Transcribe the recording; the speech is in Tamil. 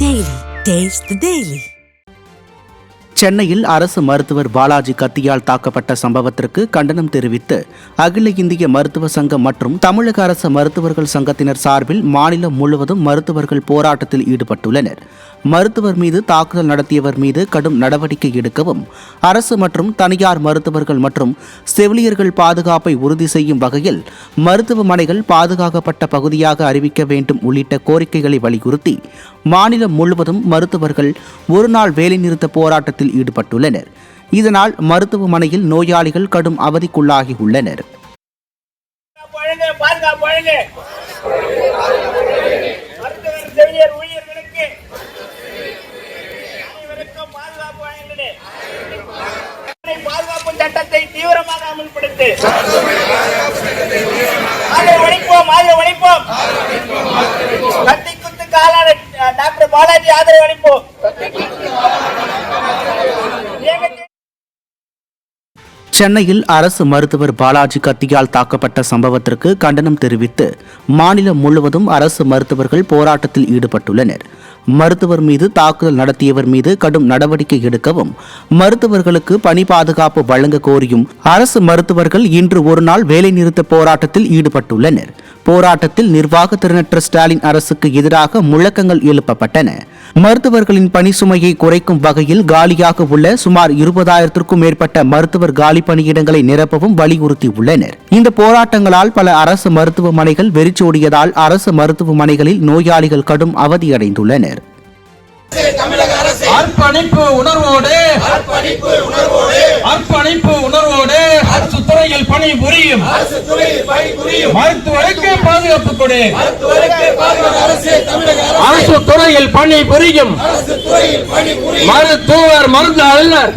டெய்லி டேஸ்ட் டெய்லி சென்னையில் அரசு மருத்துவர் பாலாஜி கத்தியால் தாக்கப்பட்ட சம்பவத்திற்கு கண்டனம் தெரிவித்து அகில இந்திய மருத்துவ சங்கம் மற்றும் தமிழக அரசு மருத்துவர்கள் சங்கத்தினர் சார்பில் மாநிலம் முழுவதும் மருத்துவர்கள் போராட்டத்தில் ஈடுபட்டுள்ளனர். மருத்துவர் மீது தாக்குதல் நடத்தியவர் மீது கடும் நடவடிக்கை எடுக்கவும் அரசு மற்றும் தனியார் மருத்துவர்கள் மற்றும் செவிலியர்கள் பாதுகாப்பை உறுதி செய்யும் வகையில் மருத்துவமனைகள் பாதுகாக்கப்பட்ட பகுதியாக அறிவிக்க வேண்டும் உள்ளிட்ட கோரிக்கைகளை வலியுறுத்தி மாநிலம் முழுவதும் மருத்துவர்கள் ஒருநாள் வேலைநிறுத்த போராட்டத்தில் ஈடுபட்டுள்ளனர். இதனால் மருத்துவமனையில் நோயாளிகள் கடும் அவதிக்குள்ளாகி உள்ளனர் வழங்க பாதுகாப்பு வழங்க மருத்துவர் செவிலியர் ஊழியர்களுக்கு அனைவருக்கும் பாதுகாப்பு சட்டத்தை தீவிரமாக அமல்படுத்து அதை ஒழிப்போம் அதை ஒழிப்போம் கத்தி குத்து காலான டாக்டர் பாலாஜி ஆதரவு அளிப்போம் சென்னையில் அரசு மருத்துவர் பாலாஜி கத்தியால் தாக்கப்பட்ட சம்பவத்திற்கு கண்டனம் தெரிவித்து மாநிலம் முழுவதும் அரசு மருத்துவர்கள் போராட்டத்தில் ஈடுபட்டுள்ளனர். மருத்துவர் மீது தாக்குதல் நடத்தியவர் மீது கடும் நடவடிக்கை எடுக்கவும் மருத்துவர்களுக்கு பணி பாதுகாப்பு வழங்க கோரியும் அரசு மருத்துவர்கள் இன்று ஒருநாள் வேலைநிறுத்த போராட்டத்தில் ஈடுபட்டுள்ளனர். போராட்டத்தில் நிர்வாக திறனற்ற ஸ்டாலின் அரசுக்கு எதிராக முழக்கங்கள் எழுப்பப்பட்டன. மருத்துவர்களின் பணி சுமையை குறைக்கும் வகையில் காலியாக உள்ள சுமார் இருபதாயிரத்திற்கும் மேற்பட்ட மருத்துவர் காலி பணியிடங்களை நிரப்பவும் வலியுறுத்தியுள்ளனர். இந்த போராட்டங்களால் பல அரசு மருத்துவமனைகள் வெறிச்சோடியதால் அரசு மருத்துவமனைகளில் நோயாளிகள் கடும் அவதியடைந்துள்ளனர். அர்ப்பணிப்பு உணர்வோடு. அர்ப்பணிப்பு உணர்வோடு. அரசு துறையில் பணி புரியும். மருத்துவருக்கு பாதுகாப்பு கொடு. அரசு துறையில் பணி புரியும். மருத்துவர் மருந்து அல்லர்